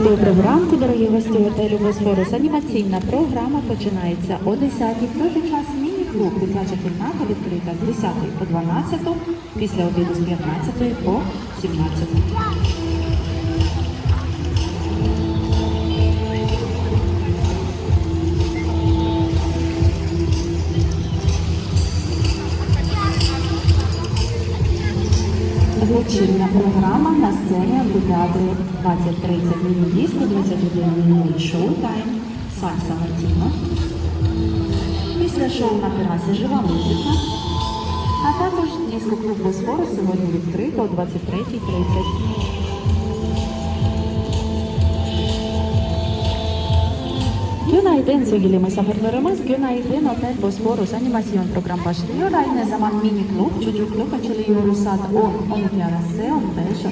Доброго ранку, дорогі гості готелю Босфорус. Анімаційна програма починається о 10 В той же час міні-клуб дитяча кімната відкрита з 10 по 12, після обіду з 15 по 17. Вечірня програма на сцені амфітеатру 20.30 міні-дійсно, 21.00 шоу-тайм, сальса латіно. Після шоу на терасі жива музика. А також диско-клуб Босфору сьогодні відкрито о 23.30. Günaydın sevgili misafirlerimiz. Günaydın Otel Bosporus animasyon program başlıyor. Aynı zaman mini klub, çocuk klub açılıyor saat 10, 12 arası 15